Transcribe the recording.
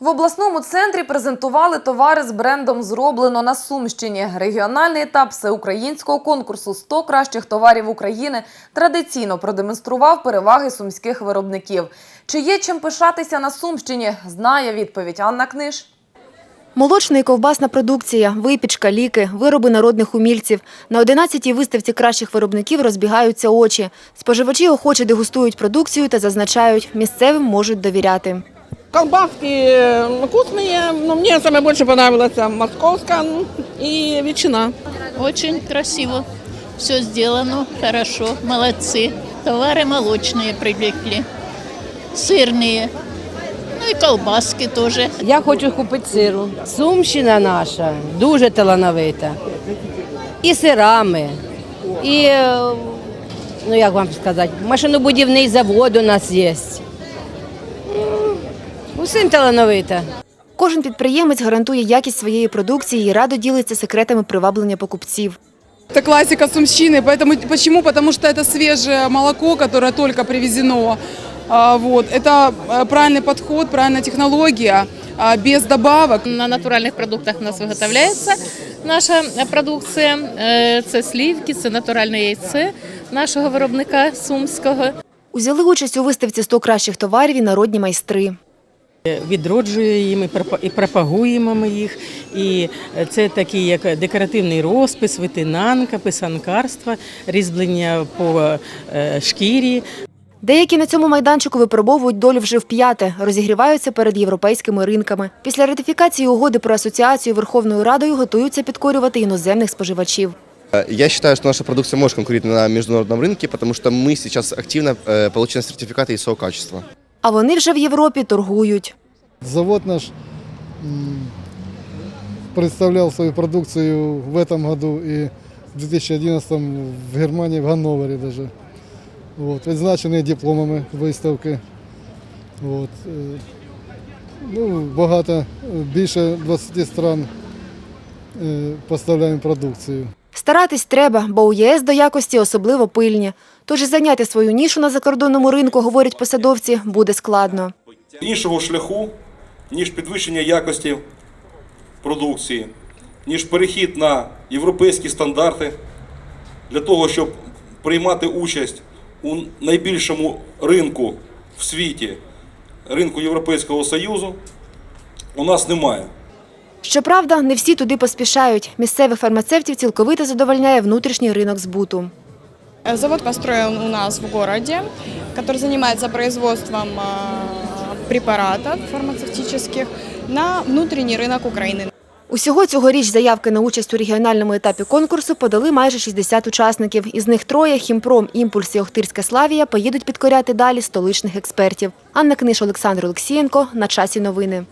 В обласному центрі презентували товари з брендом «Зроблено на Сумщині». Регіональний етап всеукраїнського конкурсу «100 кращих товарів України» традиційно продемонстрував переваги сумських виробників. Чи є чим пишатися на Сумщині, знає відповідь Анна Книж. Молочна і ковбасна продукція, випічка, ліки, вироби народних умільців. На 11-й виставці кращих виробників розбігаються очі. Споживачі охоче дегустують продукцію та зазначають, місцевим можуть довіряти. Колбаски э, вкусные, но мне самое больше понравилась московская ну, и ветчина. Очень красиво. Все сделано хорошо, молодцы. Товары молочные привлекли, сырные. Ну и колбаски тоже. Я хочу купити сиру. Сумщина наша дуже талановита. І сирами, і, е, ну як вам сказати, машинобудівний завод у нас є. М, Усім талановита. Кожен підприємець гарантує якість своєї продукції і радо ділиться секретами приваблення покупців. Это классика сумщины. Поэтому, почему? Потому что это свежее молоко, которое только привезено. А, Вот. Это э, правильный подход, правильная технология, а, без добавок. На натуральних продуктах у нас виготовляється наша продукція. Е, Це слівки, це натуральне яйце нашого виробника сумського. Узяли участь у виставці «100 кращих товарів і народні майстри. відроджує їм і пропа- і пропагуємо ми їх. І це такі, як декоративний розпис, витинанка, писанкарство, різьблення по е, шкірі. Деякі на цьому майданчику випробовують долю вже вп'яте, розігріваються перед європейськими ринками. Після ратифікації угоди про асоціацію Верховною Радою готуються підкорювати іноземних споживачів. Я считаю, что наша продукция может конкурировать на международном рынке, потому что мы сейчас активно э, получаем сертификаты ИСО качества. А вони вже в Європі торгують. Завод наш м, представлял свою продукцию в этом году и в 2011 в Германии, в Ганновере даже. Вот, відзначені дипломами виставки. От, е, ну, багато, е, більше 20 стран е, поставляємо продукцію. Старатись треба, бо у ЄС до якості особливо пильні. Тож зайняти свою нішу на закордонному ринку, говорять посадовці, буде складно. іншого шляху, ніж підвищення якості продукції, ніж перехід на європейські стандарти для того, щоб приймати участь у найбільшому ринку в світі, ринку Європейського Союзу, у нас немає. Щоправда, не всі туди поспішають. Місцевих фармацевтів цілковито задовольняє внутрішній ринок збуту. Э, Завод построен у нас в городе, который занимается производством э, препаратов фармацевтических на внутренний рынок Украины. Усього цьогоріч заявки на участь у регіональному етапі конкурсу подали майже 60 учасників. Із них троє – Хімпром, Імпульс і Охтирська Славія – поїдуть підкоряти далі столичних експертів. Анна Книж, Олександр Олексієнко. На часі новини.